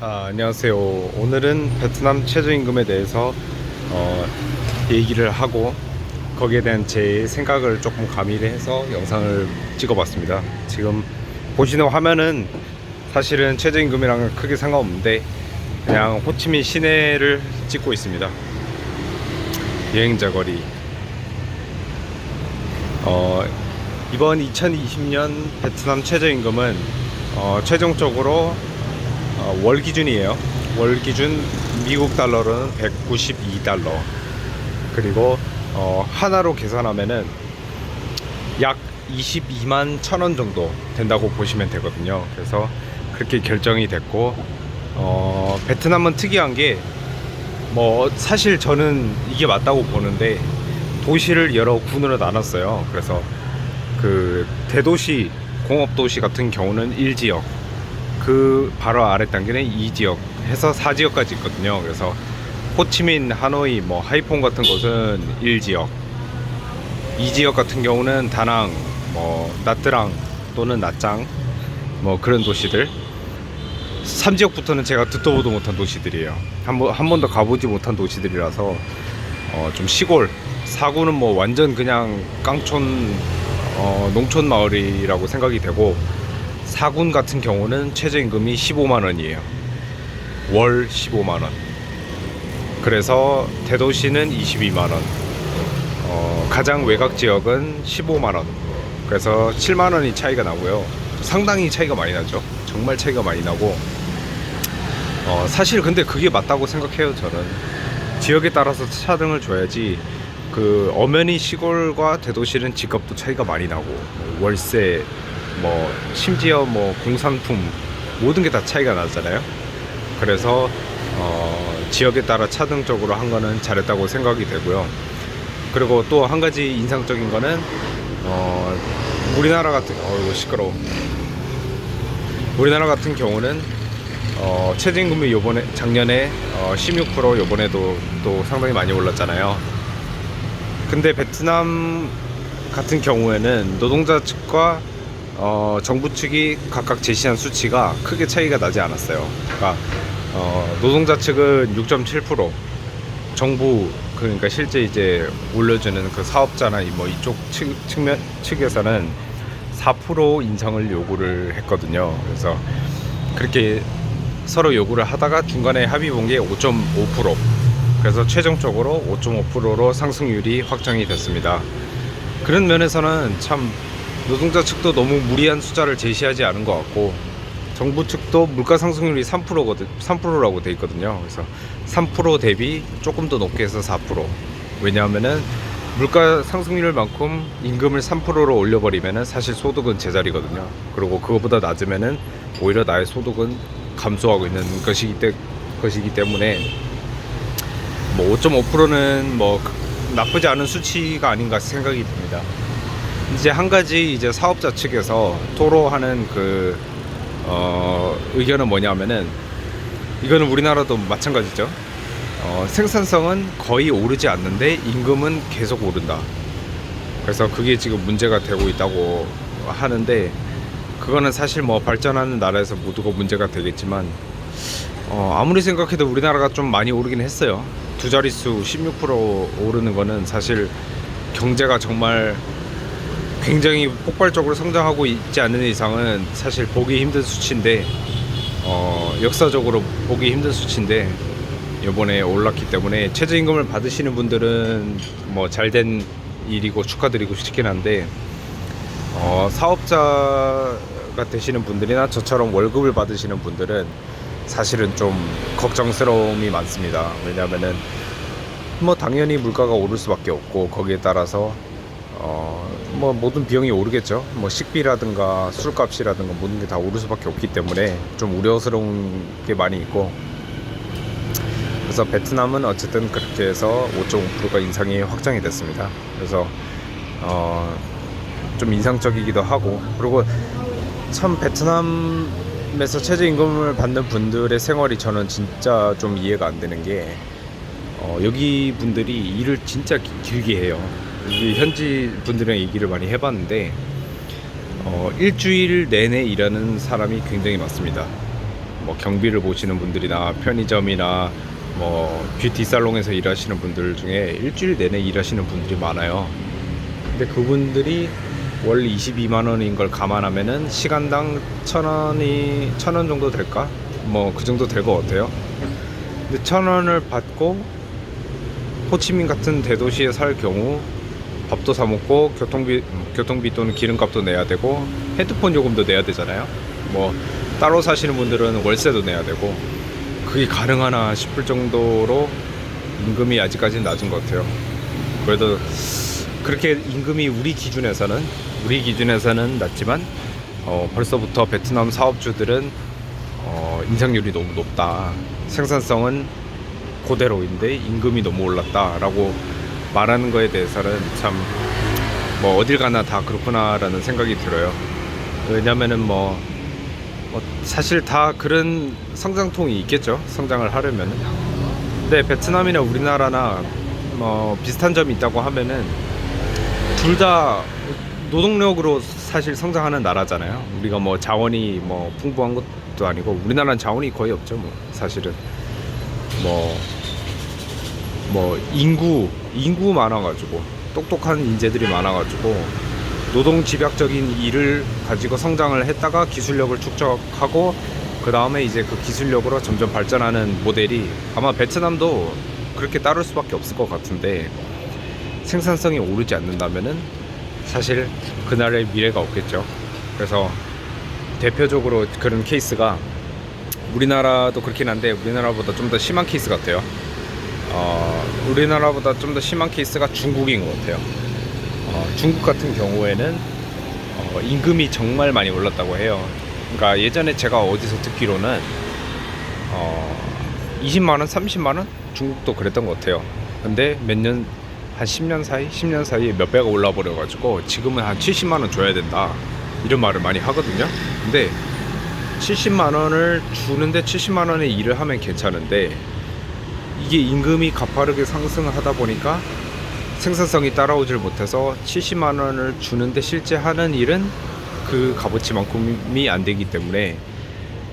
아, 안녕하세요. 오늘은 베트남 최저임금에 대해서 어, 얘기를 하고 거기에 대한 제 생각을 조금 가미를 해서 영상을 찍어봤습니다. 지금 보시는 화면은 사실은 최저임금이랑은 크게 상관없는데 그냥 호치민 시내를 찍고 있습니다. 여행자 거리. 어, 이번 2020년 베트남 최저임금은 어, 최종적으로 어, 월 기준이에요. 월 기준 미국 달러로는 192달러. 그리고 어, 하나로 계산하면은 약 22만 천 원 정도 된다고 보시면 되거든요. 그래서 그렇게 결정이 됐고 어, 베트남은 특이한 게 뭐 사실 저는 이게 맞다고 보는데 도시를 여러 군으로 나눴어요. 그래서 그 대도시 공업도시 같은 경우는 1지역 그 바로 아래 단계는 2지역 해서 4지역까지 있거든요. 그래서 호치민, 하노이, 뭐 하이퐁 같은 곳은 1지역 2지역 같은 경우는 다낭, 뭐 나트랑 또는 나짱 뭐 그런 도시들 3지역부터는 제가 듣도 보도 못한 도시들이에요. 한 번 한 번도 가보지 못한 도시들이라서 어, 좀 시골 사구는 뭐 완전 그냥 깡촌 어, 농촌 마을이라고 생각이 되고 사군 같은 경우는 최저임금이 15만 원이에요. 월 15만 원. 그래서 대도시는 22만 원. 어, 가장 외곽 지역은 15만 원. 그래서 7만 원이 차이가 나고요. 상당히 차이가 많이 나죠. 정말 차이가 많이 나고 어, 사실 근데 그게 맞다고 생각해요. 저는 지역에 따라서 차등을 줘야지. 그 엄연히 시골과 대도시는 집값도 차이가 많이 나고 뭐 월세 뭐 심지어 뭐 공산품 모든 게 다 차이가 나잖아요. 그래서 어, 지역에 따라 차등적으로 한 거는 잘했다고 생각이 되고요. 그리고 또 한 가지 인상적인 거는 어, 우리나라 같은 어이구 시끄러워. 우리나라 같은 경우는 어, 최저임금이 요번에 작년에 어, 16% 요번에도 또 상당히 많이 올랐잖아요. 근데 베트남 같은 경우에는 노동자 측과 어, 정부 측이 각각 제시한 수치가 크게 차이가 나지 않았어요. 그러니까 어, 노동자 측은 6.7%, 정부 그러니까 실제 이제 올려주는 그 사업자나 이뭐 이쪽 측, 측면 측에서는 4% 인상을 요구를 했거든요. 그래서 그렇게 서로 요구를 하다가 중간에 합의 본 게 5.5%. 그래서 최종적으로 5.5%로 상승률이 확정이 됐습니다. 그런 면에서는 참 노동자 측도 너무 무리한 숫자를 제시하지 않은 것 같고 정부 측도 물가 상승률이 3%거든 3%라고 돼 있거든요. 그래서 3% 대비 조금 더 높게 해서 4%. 왜냐하면은 물가 상승률만큼 임금을 3%로 올려버리면은 사실 소득은 제자리거든요. 그리고 그거보다 낮으면은 오히려 나의 소득은 감소하고 있는 것이기, 때, 것이기 때문에 뭐 5.5%는 뭐 나쁘지 않은 수치가 아닌가 생각이 듭니다. 이제 한 가지 이제 사업자 측에서 토로하는 그 어, 의견은 뭐냐면은 이거는 우리나라도 마찬가지죠. 어, 생산성은 거의 오르지 않는데 임금은 계속 오른다. 그래서 그게 지금 문제가 되고 있다고 하는데 그거는 사실 뭐 발전하는 나라에서 모두가 문제가 되겠지만 어, 아무리 생각해도 우리나라가 좀 많이 오르긴 했어요. 두 자릿수 16% 오르는 거는 사실 경제가 정말 굉장히 폭발적으로 성장하고 있지 않는 이상은 사실 보기 힘든 수치인데 어, 역사적으로 보기 힘든 수치인데 이번에 올랐기 때문에 최저임금을 받으시는 분들은 뭐 잘 된 일이고 축하드리고 싶긴 한데 어, 사업자가 되시는 분들이나 저처럼 월급을 받으시는 분들은 사실은 좀 걱정스러움이 많습니다. 왜냐하면은 뭐 당연히 물가가 오를 수밖에 없고 거기에 따라서 어, 뭐 모든 비용이 오르겠죠. 뭐 식비라든가 술값이라든가 모든 게 다 오를 수밖에 없기 때문에 좀 우려스러운 게 많이 있고 그래서 베트남은 어쨌든 그렇게 해서 5.5%가 인상이 확정이 됐습니다. 그래서 어, 좀 인상적이기도 하고 그리고 참 베트남에서 최저임금을 받는 분들의 생활이 저는 진짜 좀 이해가 안 되는 게 어, 여기 분들이 일을 진짜 기- 길게 해요. 현지 분들이랑 얘기를 많이 해봤는데 어, 일주일 내내 일하는 사람이 굉장히 많습니다. 뭐 경비를 보시는 분들이나 편의점이나 뭐 뷰티 살롱에서 일하시는 분들 중에 일주일 내내 일하시는 분들이 많아요. 근데 그분들이 월 22만 원인 걸 감안하면은 시간당 천 원이 천 원 정도 될까? 뭐 그 정도 될 것 같아요. 근데 천 원을 받고 호치민 같은 대도시에 살 경우 밥도 사 먹고 교통비 교통비 또는 기름값도 내야 되고 핸드폰 요금도 내야 되잖아요. 뭐 따로 사시는 분들은 월세도 내야 되고 그게 가능하나 싶을 정도로 임금이 아직까지는 낮은 것 같아요. 그래도 그렇게 임금이 우리 기준에서는 우리 기준에서는 낮지만 어, 벌써부터 베트남 사업주들은 어, 인상률이 너무 높다. 생산성은 그대로인데 임금이 너무 올랐다라고 말하는 거에 대해서는 참 뭐 어딜 가나 다 그렇구나라는 생각이 들어요. 왜냐면은 뭐, 뭐 사실 다 그런 성장통이 있겠죠. 성장을 하려면은. 근데 베트남이나 우리나라나 뭐 비슷한 점이 있다고 하면은 둘 다 노동력으로 사실 성장하는 나라잖아요. 우리가 뭐 자원이 뭐 풍부한 것도 아니고 우리나라는 자원이 거의 없죠. 뭐 사실은 뭐뭐 인구 인구 많아가지고 똑똑한 인재들이 많아가지고 노동 집약적인 일을 가지고 성장을 했다가 기술력을 축적하고 그 다음에 이제 그 기술력으로 점점 발전하는 모델이 아마 베트남도 그렇게 따를 수밖에 없을 것 같은데 생산성이 오르지 않는다면은 사실 그날의 미래가 없겠죠. 그래서 대표적으로 그런 케이스가 우리나라도 그렇긴 한데 우리나라보다 좀 더 심한 케이스 같아요. 어, 우리나라보다 좀 더 심한 케이스가 중국인 것 같아요. 어, 중국 같은 경우에는 어, 임금이 정말 많이 올랐다고 해요. 그러니까 예전에 제가 어디서 듣기로는 어, 20만 원, 30만 원 중국도 그랬던 것 같아요. 근데 몇 년 한 10년 사이, 10년 사이에 몇 배가 올라 버려 가지고 지금은 한 70만 원 줘야 된다. 이런 말을 많이 하거든요. 근데 70만 원을 주는데 70만 원의 일을 하면 괜찮은데 이게 임금이 가파르게 상승하다 보니까 생산성이 따라오질 못해서 70만 원을 주는데 실제 하는 일은 그 값어치만큼이 안 되기 때문에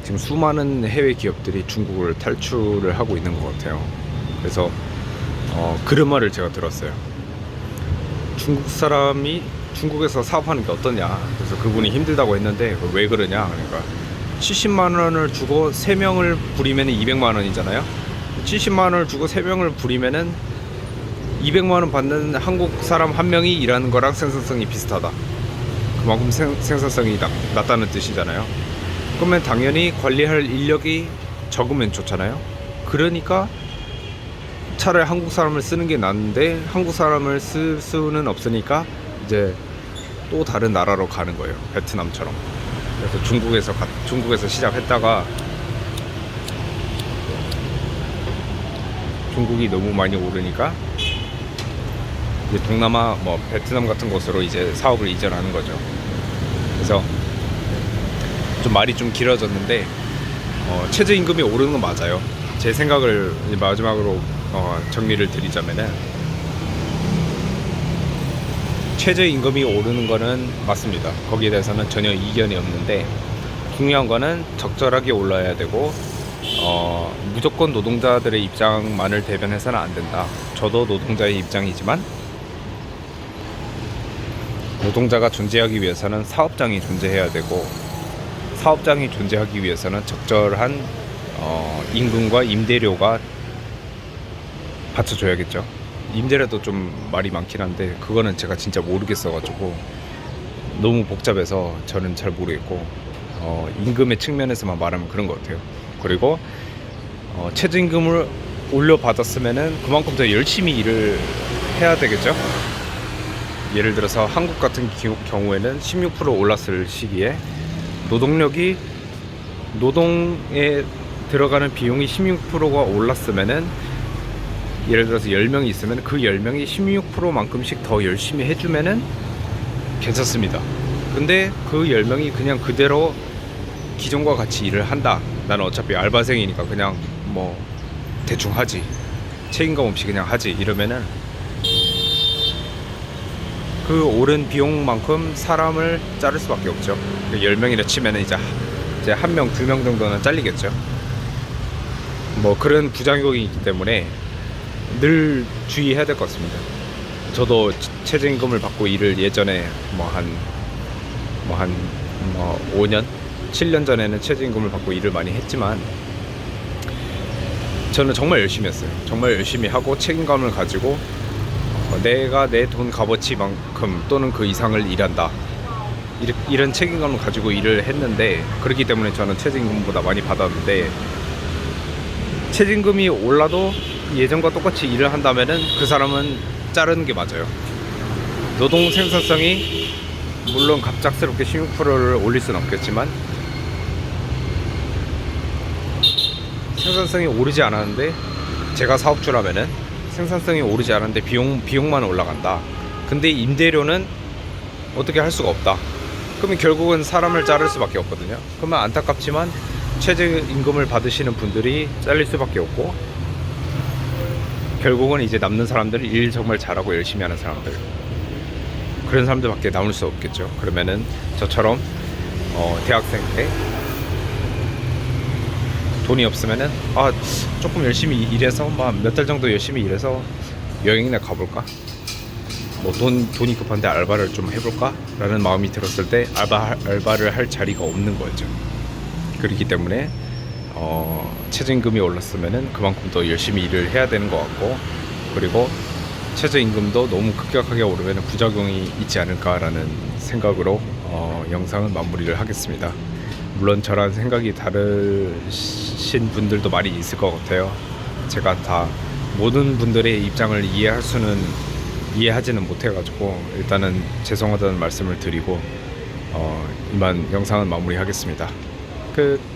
지금 수많은 해외 기업들이 중국을 탈출을 하고 있는 것 같아요. 그래서 어, 그런 말을 제가 들었어요. 중국 사람이 중국에서 사업하는 게 어떠냐. 그래서 그분이 힘들다고 했는데 왜 그러냐. 그러니까 70만 원을 주고 3명을 부리면 200만 원이잖아요. 70만 원을 주고 3명을 부리면은 200만 원 받는 한국 사람 한 명이 일하는 거랑 생산성이 비슷하다. 그만큼 생, 생산성이 낮, 낮다는 뜻이잖아요. 그러면 당연히 관리할 인력이 적으면 좋잖아요. 그러니까 차라리 한국 사람을 쓰는 게 낫는데 한국 사람을 쓸 수는 없으니까 이제 또 다른 나라로 가는 거예요. 베트남처럼. 그래서 중국에서 가, 중국에서 시작했다가 중국이 너무 많이 오르니까 이제 동남아 뭐 베트남 같은 곳으로 이제 사업을 이전하는 거죠. 그래서 좀 말이 좀 길어졌는데 어, 최저 임금이 오르는 건 맞아요. 제 생각을 마지막으로 어, 정리를 드리자면은 최저 임금이 오르는 거는 맞습니다. 거기에 대해서는 전혀 이견이 없는데 중요한 거는 적절하게 올라야 되고 어, 무조건 노동자들의 입장만을 대변해서는 안 된다. 저도 노동자의 입장이지만 노동자가 존재하기 위해서는 사업장이 존재해야 되고 사업장이 존재하기 위해서는 적절한 어, 임금과 임대료가 받쳐줘야겠죠. 임대료도 좀 말이 많긴 한데 그거는 제가 진짜 모르겠어가지고 너무 복잡해서 저는 잘 모르겠고 어, 임금의 측면에서만 말하면 그런 것 같아요. 그리고 어, 최저임금을 올려받았으면은 그만큼 더 열심히 일을 해야 되겠죠. 예를 들어서 한국 같은 기- 경우에는 16% 올랐을 시기에 노동력이 노동에 들어가는 비용이 16%가 올랐으면은 예를 들어서 10명이 있으면 그 10명이 16%만큼씩 더 열심히 해주면은 괜찮습니다. 근데 그 10명이 그냥 그대로 기존과 같이 일을 한다. 나는 어차피 알바생이니까 그냥 뭐 대충 하지. 책임감 없이 그냥 하지. 이러면은 그 오른 비용만큼 사람을 자를 수밖에 없죠. 10명이라 치면은 이제 이제 한 명, 두 명 정도는 잘리겠죠. 뭐 그런 부작용이 있기 때문에 늘 주의해야 될 것 같습니다. 저도 최저임금을 받고 일을 예전에 뭐 한 뭐한뭐 5년, 7년 전에는 최저임금을 받고 일을 많이 했지만 저는 정말 열심히 했어요. 정말 열심히 하고 책임감을 가지고 어, 내가 내 돈 값어치만큼 또는 그 이상을 일한다. 이런 책임감을 가지고 일을 했는데 그렇기 때문에 저는 최저임금보다 많이 받았는데 최저임금이 올라도 예전과 똑같이 일을 한다면은 그 사람은 자르는 게 맞아요. 노동 생산성이 물론 갑작스럽게 16%를 올릴 수는 없겠지만 생산성이 오르지 않았는데 제가 사업주라면은 생산성이 오르지 않았는데 비용 비용만 올라간다. 근데 임대료는 어떻게 할 수가 없다. 그러면 결국은 사람을 자를 수밖에 없거든요. 그러면 안타깝지만 최저임금을 받으시는 분들이 잘릴 수밖에 없고 결국은 이제 남는 사람들은 일 정말 잘하고 열심히 하는 사람들 그런 사람들밖에 남을 수 없겠죠. 그러면은 저처럼 어, 대학생 때 돈이 없으면은 아 조금 열심히 일해서 몇 달 정도 열심히 일해서 여행이나 가볼까? 뭐 돈 돈이 급한데 알바를 좀 해볼까라는 마음이 들었을 때 알바 알바를 할 자리가 없는 거죠. 그렇기 때문에 어, 최저임금이 올랐으면은 그만큼 더 열심히 일을 해야 되는 것 같고 그리고 최저임금도 너무 급격하게 오르면 부작용이 있지 않을까라는 생각으로 어, 영상을 마무리를 하겠습니다. 물론 저랑 생각이 다르신 분들도 많이 있을 것 같아요. 제가 다 모든 분들의 입장을 이해할 수는 이해하지는 못해가지고 일단은 죄송하다는 말씀을 드리고 어, 이만 영상은 마무리하겠습니다. 끝.